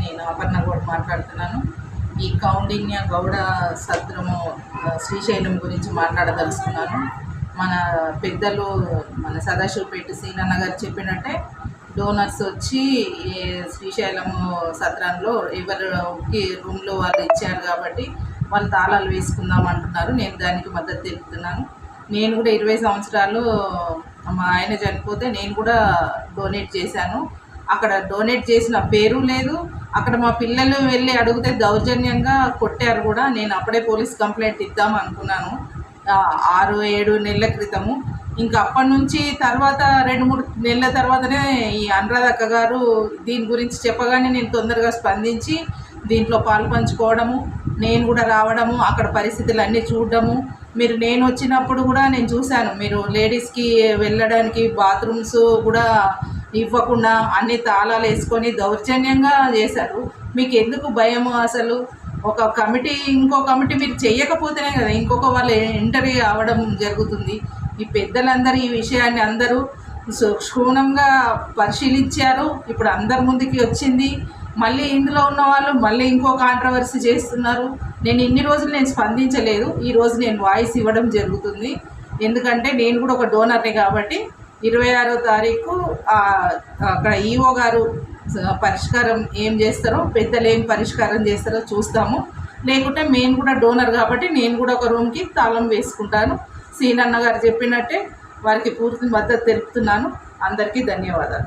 నేను అపర్ణ గౌడ్ మాట్లాడుతున్నాను. ఈ కౌండిన్య గౌడ సత్రము శ్రీశైలం గురించి మాట్లాడదలుచుకున్నాను. మన పెద్దలు మన సదాశివపేట సీనన్న గారు చెప్పినట్టే డోనర్స్ వచ్చి శ్రీశైలం సత్రంలో ఎవరికి రూమ్లో వాళ్ళు ఇచ్చారు కాబట్టి వాళ్ళు తాళాలు వేసుకుందాం అంటున్నారు. నేను దానికి మద్దతు తెలుపుతున్నాను. నేను కూడా ఇరవై సంవత్సరాలు మా ఆయన చనిపోతే నేను కూడా డొనేట్ చేశాను. అక్కడ డొనేట్ చేసిన పేరు లేదు. అక్కడ మా పిల్లలు వెళ్ళి అడిగితే దౌర్జన్యంగా కొట్టారు కూడా. నేను అప్పుడే పోలీస్ కంప్లైంట్ ఇద్దాం అనుకున్నాను. ఆరు ఏడు నెలల క్రితము. ఇంకా అప్పటి నుంచి తర్వాత రెండు మూడు నెలల తర్వాతనే ఈ అనురాధ అక్క గారు దీని గురించి చెప్పగానే నేను తొందరగా స్పందించి దీంట్లో పాలు పంచుకోవడము నేను కూడా రావడము అక్కడ పరిస్థితులు అన్నీ చూడడము. మీరు నేను వచ్చినప్పుడు కూడా నేను చూశాను. మీరు లేడీస్కి వెళ్ళడానికి బాత్రూమ్స్ కూడా ఇవ్వకుండా అన్ని తాళాలు వేసుకొని దౌర్జన్యంగా చేశారు. మీకు ఎందుకు భయము అసలు? ఒక కమిటీ ఇంకో కమిటీ మీరు చేయకపోతేనే కదా ఇంకొక వాళ్ళు ఎంటర్ అవ్వడం జరుగుతుంది. ఈ పెద్దలందరూ ఈ విషయాన్ని అందరూ సు- క్షుణ్ణంగా పరిశీలించారు. ఇప్పుడు అందరి ముందుకి వచ్చింది. మళ్ళీ ఇందులో ఉన్న వాళ్ళు మళ్ళీ ఇంకో కాంట్రవర్సీ చేస్తున్నారు. నేను ఇన్ని రోజులు నేను స్పందించలేదు. ఈరోజు నేను వాయిస్ ఇవ్వడం జరుగుతుంది. ఎందుకంటే నేను కూడా ఒక డోనర్ని కాబట్టి ఇరవై ఆరో తారీఖు అక్కడ ఈఓ గారు పరిష్కారం ఏం చేస్తారో పెద్దలు ఏం పరిష్కారం చేస్తారో చూస్తాము. లేకుంటే మేము కూడా డోనర్ కాబట్టి నేను కూడా ఒక రూమ్కి తాళం వేసుకుంటాను. సీనన్న గారు చెప్పినట్టే వారికి పూర్తి మద్దతు తెలుపుతున్నాను. అందరికీ ధన్యవాదాలు.